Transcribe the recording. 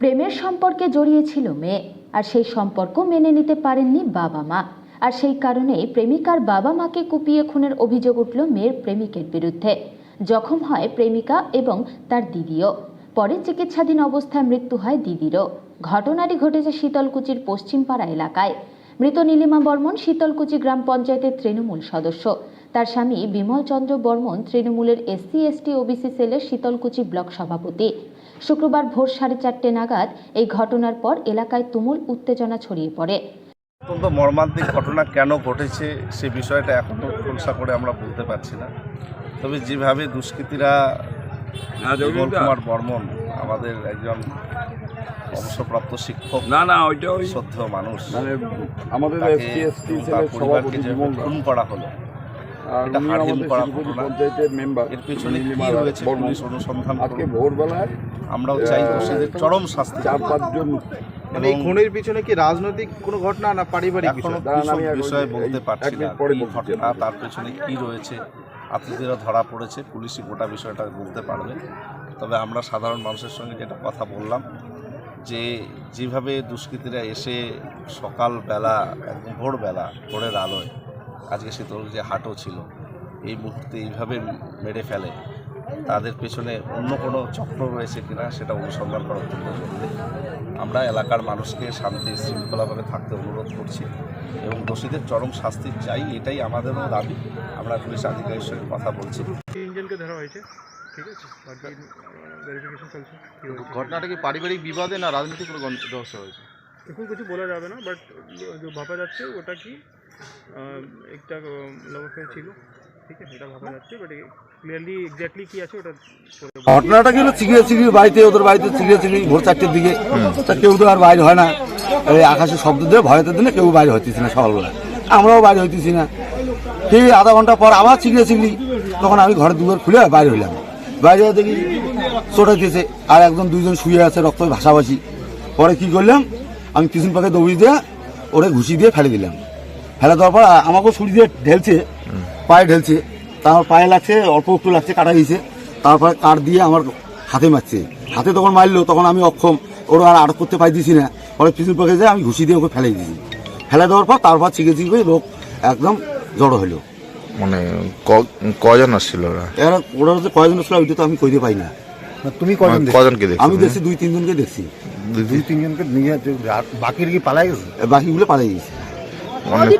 প্রেমের সম্পর্কে জড়িয়েছিল মেয়ে, আর সেই সম্পর্ক মেনে নিতে পারেননি বাবা মা। আর সেই কারণেই প্রেমিকার বাবা মাকে কুপিয়ে খুনের অভিযোগ উঠল মেয়ের প্রেমিকের বিরুদ্ধে। জখম হয় প্রেমিকা এবং তার দিদিও। পরে চিকিৎসাধীন অবস্থায় মৃত্যু হয় দিদিরও। ঘটনাটি ঘটেছে শীতলকুচির পশ্চিমপাড়া এলাকায়। মৃত নীলিমা বর্মন শীতলকুচি গ্রাম পঞ্চায়েতের তৃণমূল সদস্য। তার স্বামী বিমল চন্দ্র বর্মন তৃণমূলের এসসি এসটি ওবিসি সেলের শীতলকুচি ব্লক সভাপতি। শুক্রবার ভোর সাড়ে চারটে নাগাদ এই ঘটনার পর এলাকায় তুমুল উত্তেজনা ছড়িয়ে পড়ে। অত্যন্ত মর্মান্তিক ঘটনা কেন ঘটেছে সে বিষয়টা এখনও খোলসা করে আমরা বলতে পারছি না। তবে যেভাবে দুষ্কৃতীরা বিমল কুমার বর্মন আমাদের একজন অবসরপ্রাপ্ত শিক্ষক না না ওইটা ওই শ্রদ্ধেয় মানুষ মানে আমাদের খুন করা হলো এটা উনি হাড়হিম আমাদের করা শিলিগুড়ি ঘটনা। পঞ্চায়েতের মেম্বার এর পেছনে কি রয়েছে পুলিশ অনুসন্ধান আজকে ভোরবেলায় আমরাও চাই দোষীদের চরম শাস্তি। চার পাঁচজন মানে এই খুনের পিছনে কি রাজনৈতিক কোনো ঘটনা না পারিবারিক বিষয়? বলতে পারছি না। ঘটনা তার পেছনে কি রয়েছে আত্মীয়রা ধরা পড়েছে পুলিশই গোটা বিষয়টা বলতে পারবে। তবে আমরা সাধারণ মানুষের সঙ্গে যেটা কথা বললাম যে যেভাবে দুষ্কৃতীরা এসে সকালবেলা একদম ভোরবেলা ভোরের আলোয় আজকে শীতল যে হাটও ছিল এই মুহূর্তে এইভাবে মেরে ফেলে তাদের পেছনে অন্য কোনো চক্র রয়েছে কিনা সেটা অনুসন্ধান করা অত্যন্ত জরুরি আমরা এলাকার মানুষকে শান্তি শৃঙ্খলাভাবে থাকতে অনুরোধ করছি এবং দোষীদের চরম শাস্তি চাই এটাই আমাদেরও দাবি। আমরা পুলিশ আধিকারিকের সঙ্গে কথা বলছি। তিনজনকে ধরা হয়েছে ঠিক আছে? ঘটনাটা কি পারিবারিক বিবাদে না রাজনৈতিক কোনো রহস্য হয়েছে? এখন কিছু বলা যাবে না বাট ভাবা যাচ্ছে ওটা কি একটা অ্যাফেয়ার ছিল ঠিক আছে এটা ভাবা যাচ্ছে বাট ক্লিয়ারলি এক্স্যাক্টলি কি আছে ওটা। ঘটনাটা গেল চিগড়ে চিগড়ি বাড়িতে ওদের বাড়িতে চিগড়ে চিগড়ি ভোর চারটের দিকে। তা কেউ তো আর বাইরে হয় না। এই আকাশে শব্দ দিয়ে ভয়তে দিনে কেউ বাইরে হইতেছি না সকালবেলা আমরাও বাইরে হইতেছি না। ঠিক আধা ঘণ্টা পর আবার চিগড়ে চিগড়ি তখন আমি ঘরের দুয়ার খুলে বাইরে হইলাম। বাইরে দেখি চোটাইতেছে আর একজন দুইজন শুয়ে আছে রক্ত ভাসাভাসি পরে কি করলাম আমি পিছন পাকে দৌড়ি দিয়ে ওরে ঘুষি দিয়ে ফেলে দিলাম। ফেলে দেওয়ার পর আমাকেও ছুরি দিয়ে ঢেলছে পায়ে ঢেলছে। তারপর পায়ে লাগছে অল্প একটু লাগছে কাটা গেছে তারপরে কাঠ দিয়ে আমার হাতে মারছে। হাতে তখন মারলো তখন আমি অক্ষম। ওরা আর আটক করতে পাইতেছি না। পরে পিছন পাকে যায় আমি ঘুষি দিয়ে ওকে ফেলে দিয়েছি। ফেলে দেওয়ার পর তারপর চিকে চিকে লোক একদম জড়ো হলো। মানে ক- কজন আসছিল ওরা? এরা ওরা যে কয়জন ছিল ওইটা তো আমি কইতে পাই না। তুমি কজন মানে? কজনকে দেখছ? আমি দেখছি দুই তিনজনকে দেখছি। দুই তিনজনকে নিয়ে বাকির কি পালাই গেছে? বাকিগুলো পালাই গেছে। মানে